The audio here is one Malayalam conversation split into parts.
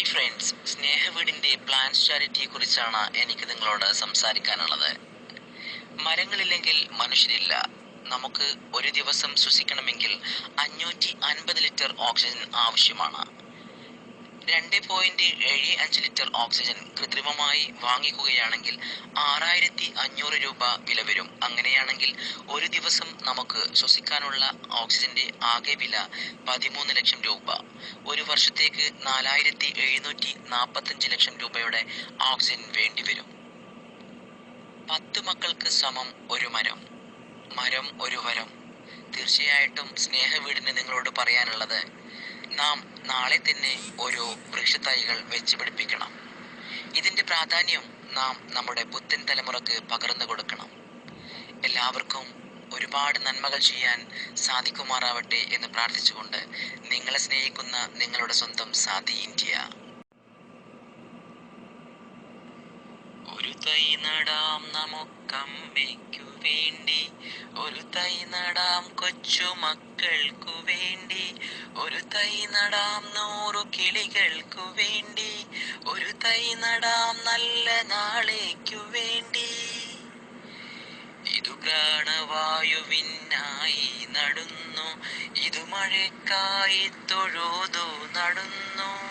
ഹായ് ഫ്രണ്ട്സ് സ്നേഹവീടിന്റെ പ്ലാന്റ് ചാരിറ്റിയെ കുറിച്ചാണ് എനിക്ക് നിങ്ങളോട് സംസാരിക്കാനുള്ളത്. മരങ്ങളില്ലെങ്കിൽ മനുഷ്യരില്ല നമുക്ക് ഒരു ദിവസം ശ്വസിക്കണമെങ്കിൽ അഞ്ഞൂറ്റി അൻപത് ലിറ്റർ ഓക്സിജൻ ആവശ്യമാണ്. രണ്ട് പോയിന്റ് ഏഴ് അഞ്ച് ലിറ്റർ ഓക്സിജൻ കൃത്രിമമായി വാങ്ങിക്കുകയാണെങ്കിൽ ആറായിരത്തി അഞ്ഞൂറ് രൂപ വില വരും. അങ്ങനെയാണെങ്കിൽ ഒരു ദിവസം നമുക്ക് ശ്വസിക്കാനുള്ള ഓക്സിജന്റെ ആകെ വില പതിമൂന്ന് ലക്ഷം രൂപ. ഒരു വർഷത്തേക്ക് നാലായിരത്തി എഴുന്നൂറ്റി നാൽപ്പത്തഞ്ച് ലക്ഷം രൂപയുടെ ഓക്സിജൻ വേണ്ടിവരും പത്ത് മക്കൾക്ക് സമം ഒരു മരം. മരം ഒരു വരം. തീർച്ചയായിട്ടും സ്നേഹവീടിന് നിങ്ങളോട് പറയാനുള്ളത് നാം നാളെ തന്നെ ഓരോ വൃക്ഷത്തൈകൾ വെച്ച് പിടിപ്പിക്കണം. ഇതിന്റെ പ്രാധാന്യം നാം നമ്മുടെ പുത്തൻ തലമുറയ്ക്ക് പകർന്നു കൊടുക്കണം. എല്ലാവർക്കും ഒരുപാട് നന്മകൾ ചെയ്യാൻ സാധിക്കുമാറാവട്ടെ എന്ന് പ്രാർത്ഥിച്ചുകൊണ്ട് നിങ്ങളെ സ്നേഹിക്കുന്ന നിങ്ങളുടെ സ്വന്തം സാധി ഇന്ത്യ. ഒരു തൈ നടാം നമുക്കമ്മയ്ക്കു വേണ്ടി ഒരു തൈ നടാം കൊച്ചു മക്കൾക്കു വേണ്ടി. ഒരു തൈ നടാം നൂറു കിളികൾക്കു വേണ്ടി. ഒരു തൈ നടാം നല്ല നാളേക്കു വേണ്ടി. ഇതു പ്രാണവായുവിനായി നടുന്നു. ഇതു മഴക്കായി തൊഴുതു നടുന്നു.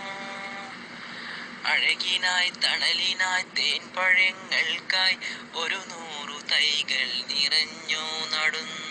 അഴകിനായി തണലിനായി തേൻ പഴങ്ങൾക്കായി ഒരു നൂറു തൈകൾ നിറഞ്ഞു നടുന്നു.